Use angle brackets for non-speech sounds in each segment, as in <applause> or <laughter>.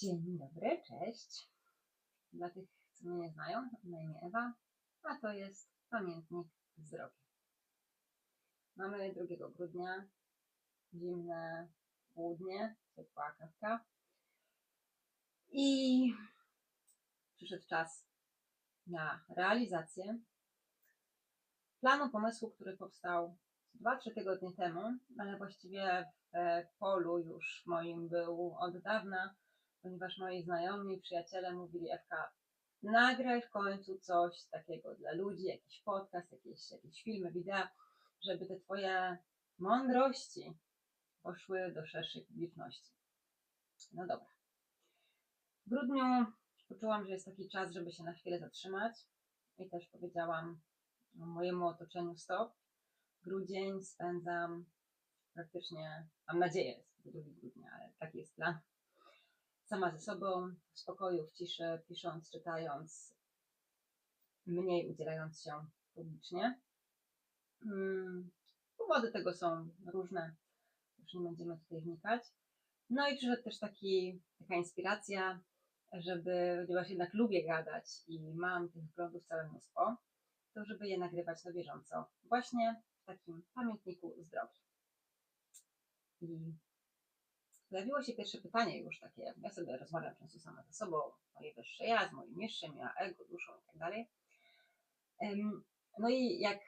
Dzień dobry, cześć. Dla tych, co mnie nie znają, na imię Ewa, a to jest pamiętnik zdrowia. Mamy 2 grudnia, zimne południe, ciepła kawka i przyszedł czas na realizację planu pomysłu, który powstał 2-3 tygodnie temu, ale właściwie w polu już moim był od dawna ponieważ moi znajomi, przyjaciele mówili, Ewka, nagraj w końcu coś takiego dla ludzi, jakiś podcast, jakieś, jakieś filmy, wideo, żeby te twoje mądrości poszły do szerszej publiczności. No dobra. W grudniu poczułam, że jest taki czas, żeby się na chwilę zatrzymać i też powiedziałam mojemu otoczeniu stop. Grudzień spędzam praktycznie, mam nadzieję, jest 2 grudnia, ale taki jest plan, sama ze sobą, w spokoju, w ciszy, pisząc, czytając, mniej udzielając się publicznie. Hmm, powody tego są różne, już nie będziemy tutaj wnikać. No i przyszedł też taki, taka inspiracja, żeby, ponieważ jednak lubię gadać i mam tych vlogów całe mnóstwo, to żeby je nagrywać na bieżąco, właśnie w takim pamiętniku zdrowia. I pojawiło się pierwsze pytanie już takie, ja sobie rozmawiam często sama ze sobą, moje wyższe ja, z moim niższym ja, ego, duszą i tak dalej. No i jak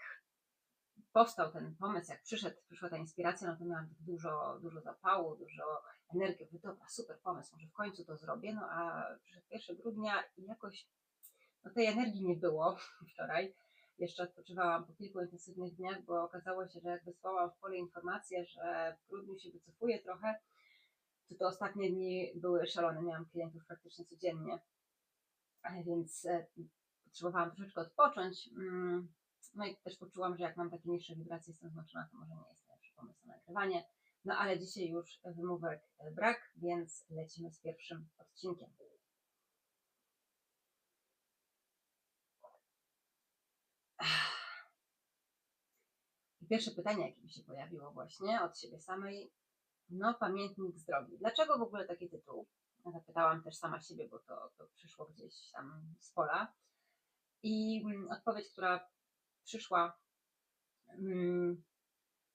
powstał ten pomysł, jak przyszedł, przyszła ta inspiracja, no to miałam tak dużo, dużo zapału, dużo energii, mówię, dobra, super pomysł, może w końcu to zrobię, no a przyszedł 1 grudnia i jakoś no tej energii nie było <laughs> wczoraj. Jeszcze odpoczywałam po kilku intensywnych dniach, bo okazało się, że jak wysłałam w pole informację, że w grudniu się wycofuję trochę, to te ostatnie dni były szalone. Miałam klientów praktycznie codziennie, więc e, potrzebowałam troszeczkę odpocząć. Mm, no i też poczułam, że jak mam takie niższe wibracje, jestem zmęczona, to może nie jest najlepszy pomysł na nagrywanie. No ale dzisiaj już wymówek e, brak, więc lecimy z pierwszym odcinkiem. Pierwsze pytanie, jakie mi się pojawiło właśnie od siebie samej, no, pamiętnik zdrowi. Dlaczego w ogóle taki tytuł? Zapytałam też sama siebie, bo to, to przyszło gdzieś tam z pola. I mm, odpowiedź, która przyszła, mm,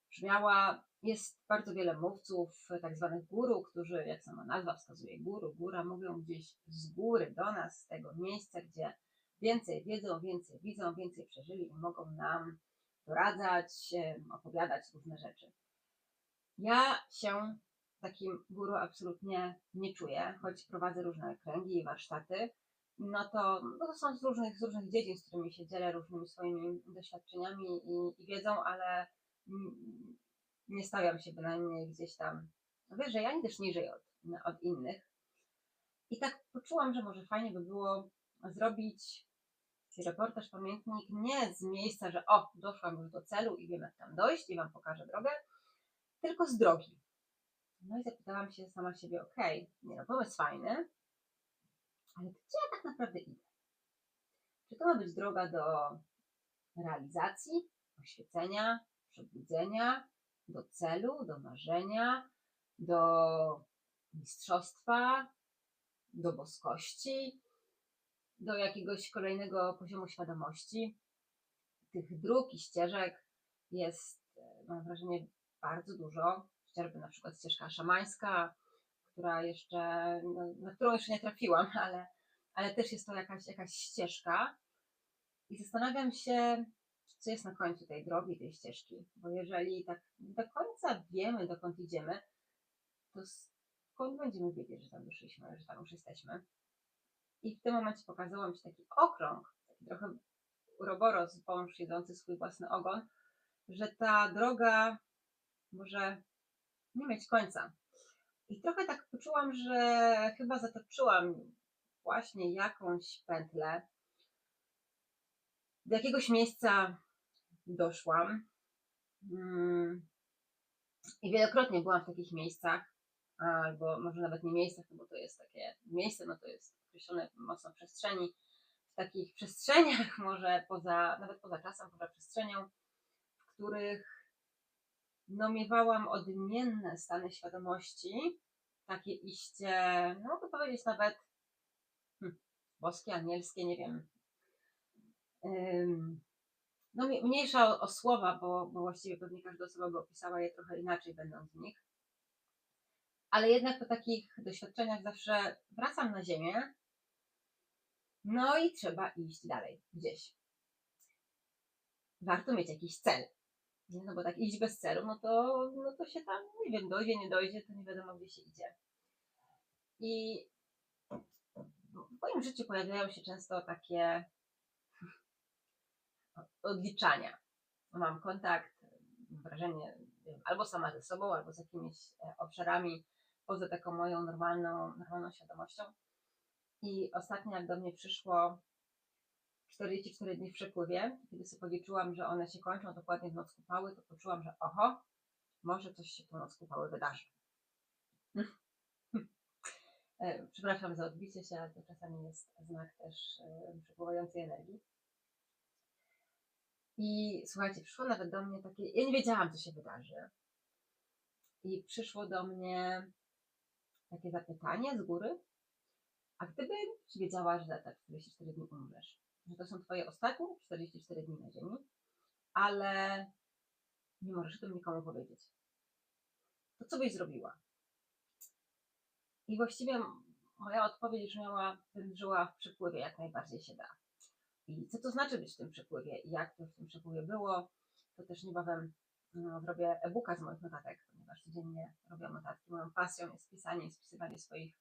brzmiała: Jest bardzo wiele mówców, tak zwanych guru, którzy, jak sama nazwa wskazuje, guru, góra, mówią gdzieś z góry do nas, z tego miejsca, gdzie więcej wiedzą, więcej widzą, więcej przeżyli i mogą nam doradzać, opowiadać różne rzeczy. Ja się takim guru absolutnie nie czuję, choć prowadzę różne kręgi i warsztaty. No to, no to są z różnych, z różnych dziedzin, z którymi się dzielę różnymi swoimi doświadczeniami i, i wiedzą, ale nie stawiam się bynajmniej gdzieś tam wyżej, ani też niżej od, od innych. I tak poczułam, że może fajnie by było zrobić reportaż, pamiętnik nie z miejsca, że o, doszłam już do celu i wiem jak tam dojść i Wam pokażę drogę, tylko z drogi. No i zapytałam się sama siebie, okej, okay, nie no, pomysł fajny, ale gdzie ja tak naprawdę idę? Czy to ma być droga do realizacji, oświecenia, przebudzenia, do celu, do marzenia, do mistrzostwa, do boskości, do jakiegoś kolejnego poziomu świadomości. Tych dróg i ścieżek jest, mam wrażenie, bardzo dużo, chociażby na przykład ścieżka szamańska, która jeszcze, no, na którą jeszcze nie trafiłam, <laughs> ale, ale też jest to jakaś, jakaś ścieżka. I zastanawiam się, co jest na końcu tej drogi, tej ścieżki. Bo jeżeli tak do końca wiemy, dokąd idziemy, to skąd będziemy wiedzieć, że tam wyszliśmy, że tam już jesteśmy. I w tym momencie pokazał mi się taki okrąg, taki trochę uroboros, wąż jedzący swój własny ogon, że ta droga może nie mieć końca. I trochę tak poczułam, że chyba zatoczyłam właśnie jakąś pętlę. Do jakiegoś miejsca doszłam. Mm. I wielokrotnie byłam w takich miejscach, albo może nawet nie miejscach, no bo to jest takie miejsce, no to jest określone mocno przestrzeni. W takich <laughs> przestrzeniach, może poza, nawet poza czasem, poza przestrzenią, w których no, miewałam odmienne stany świadomości takie iście, no mogę powiedzieć nawet hm, boskie, anielskie, nie wiem. No mniejsza o, o słowa, bo, bo właściwie pewnie każda osoba by opisała je trochę inaczej, będąc w nich. Ale jednak po takich doświadczeniach zawsze wracam na ziemię. No i trzeba iść dalej, gdzieś. Warto mieć jakiś cel. No bo tak iść bez celu, no to, no to się tam, nie wiem, dojdzie, nie dojdzie, to nie wiadomo gdzie się idzie. I w moim życiu pojawiają się często takie odliczania. Mam kontakt, wrażenie, nie wiem, albo sama ze sobą, albo z jakimiś e, obszarami poza taką moją normalną, normalną świadomością. I ostatnio jak do mnie przyszło 44 dni w przepływie, kiedy sobie policzyłam, że one się kończą dokładnie w noc kupały, to poczułam, że oho, może coś się tą noc kupały wydarzy. <laughs> E, Przepraszam za odbicie się, ale to czasami jest znak też e, przepływającej energii. I słuchajcie, przyszło nawet do mnie takie, ja nie wiedziałam, co się wydarzy. I przyszło do mnie takie zapytanie z góry, a gdybyś wiedziała, że za te 44 dni umrzesz, że to są twoje ostatnie 44 dni na ziemi, ale nie możesz o tym nikomu powiedzieć, to co byś zrobiła? I właściwie moja odpowiedź bym żyła w przepływie jak najbardziej się da. I co to znaczy być w tym przepływie i jak to w tym przepływie było, to też niebawem no, zrobię e-booka z moich notatek, ponieważ codziennie robię notatki. Moją pasją jest pisanie i spisywanie swoich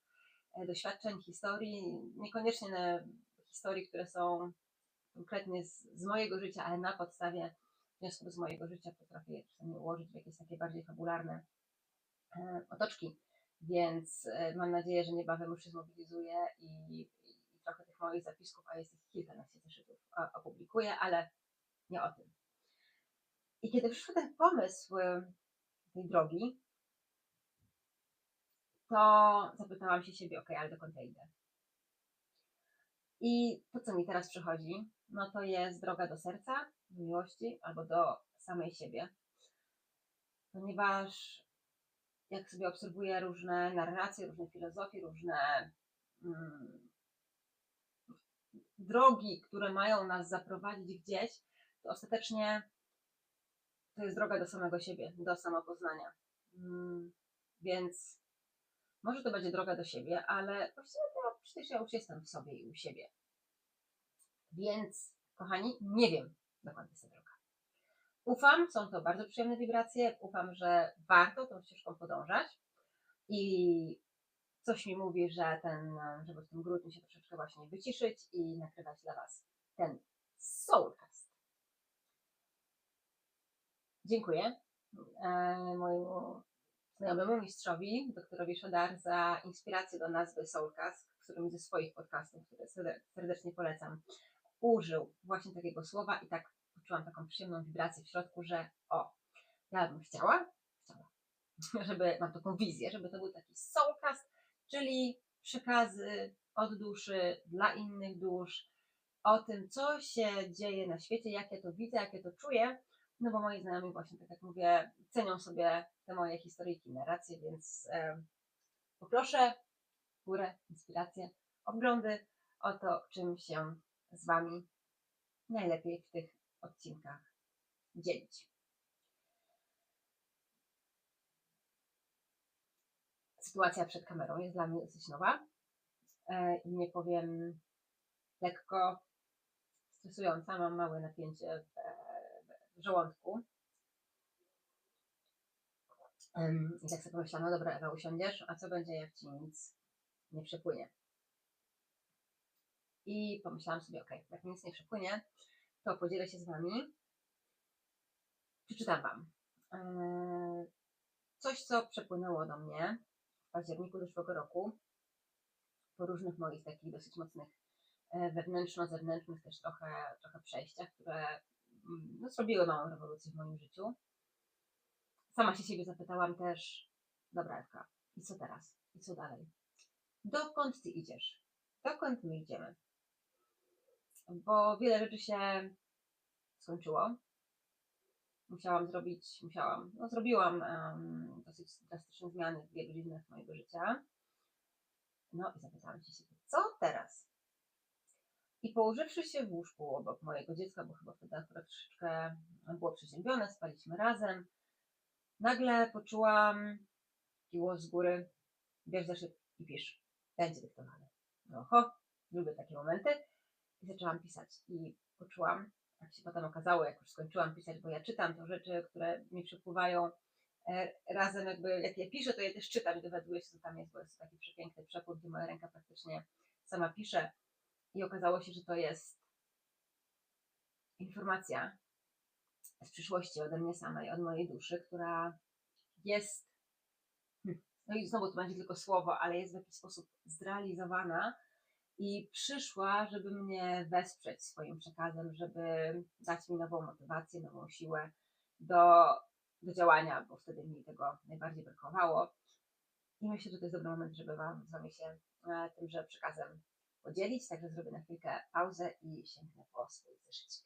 e, doświadczeń, historii, niekoniecznie historii, które są konkretnie z, z mojego życia, ale na podstawie wniosków z mojego życia potrafię je czasami ułożyć w jakieś takie bardziej fabularne e, otoczki. Więc e, mam nadzieję, że niebawem już się zmobilizuję i, i trochę tych moich zapisków, a jest ich kilkanaście zeszytów, opublikuję, ale nie o tym. I kiedy przyszedł ten pomysł e, tej drogi, to zapytałam się siebie, ok, ale dokąd ja idę? I to, co mi teraz przychodzi, no to jest droga do serca, do miłości albo do samej siebie. Ponieważ jak sobie obserwuję różne narracje, różne filozofie, różne mm, drogi, które mają nas zaprowadzić gdzieś, to ostatecznie to jest droga do samego siebie, do samopoznania. Mm, Więc może to będzie droga do siebie, ale właściwie to przecież ja już jestem w sobie i u siebie. Więc, kochani, nie wiem, dokąd jest ta droga. Ufam, są to bardzo przyjemne wibracje, ufam, że warto tą ścieżką podążać i coś mi mówi, że ten, żeby w tym grudniu się troszeczkę właśnie wyciszyć i nakrywać dla Was ten Soulcast. Dziękuję e, mojemu znajomemu mistrzowi, doktorowi Szodar, za inspirację do nazwy Soulcast, w którym ze swoich podcastów, które serde- serdecznie polecam, użył właśnie takiego słowa i tak poczułam taką przyjemną wibrację w środku, że o, ja bym chciała, chciała, <laughs> żeby, mam taką wizję, żeby to był taki Soulcast, czyli przekazy od duszy dla innych dusz, o tym, co się dzieje na świecie, jak ja to widzę, jak ja to czuję, no bo moi znajomi właśnie, tak jak mówię, cenią sobie te moje historyjki, narracje, więc e, poproszę górę inspiracje, oglądy o to, czym się z Wami najlepiej w tych odcinkach dzielić. Sytuacja przed kamerą jest dla mnie dosyć nowa e, i nie powiem lekko stresująca. Mam małe napięcie w, e, w żołądku. I tak sobie pomyślałam, no dobra Ewa, usiądziesz, a co będzie jak Ci nic nie przepłynie? I pomyślałam sobie, ok, jak nic nie przepłynie, to podzielę się z Wami. Przeczytam Wam e, coś, co przepłynęło do mnie w październiku zeszłego roku po różnych moich takich dosyć mocnych e, wewnętrzno-zewnętrznych też trochę, trochę przejściach, które mm, no, zrobiły małą rewolucję w moim życiu. Sama się siebie zapytałam też, dobra Ewka, i co teraz? I co dalej? Dokąd Ty idziesz? Dokąd my idziemy? Bo wiele rzeczy się skończyło. musiałam zrobić, musiałam, no zrobiłam em, dosyć drastyczne zmiany w wielu dziedzinach mojego życia. No i zapytałam się siebie, co teraz? I położywszy się w łóżku obok mojego dziecka, bo chyba wtedy akurat troszeczkę było przeziębione, spaliśmy razem, nagle poczułam taki z góry, bierz zeszyt i pisz, będzie dyktowane. No oho, lubię takie momenty. I zaczęłam pisać i poczułam, jak się potem okazało, jak już skończyłam pisać, bo ja czytam to rzeczy, które mi przepływają e, razem jakby, jak je piszę, to je też czytam i dowiaduję się, co tam jest, bo jest taki przepiękny przepływ, gdzie moja ręka praktycznie sama pisze. I okazało się, że to jest informacja z przyszłości ode mnie samej, od mojej duszy, która jest, no i znowu to będzie tylko słowo, ale jest w jakiś sposób zrealizowana i przyszła, żeby mnie wesprzeć swoim przekazem, żeby dać mi nową motywację, nową siłę do, do działania, bo wtedy mi tego najbardziej brakowało. I myślę, że to jest dobry moment, żeby Wam z Wami się e, tymże przekazem podzielić. Także zrobię na chwilkę pauzę i sięgnę po swój zeszycik.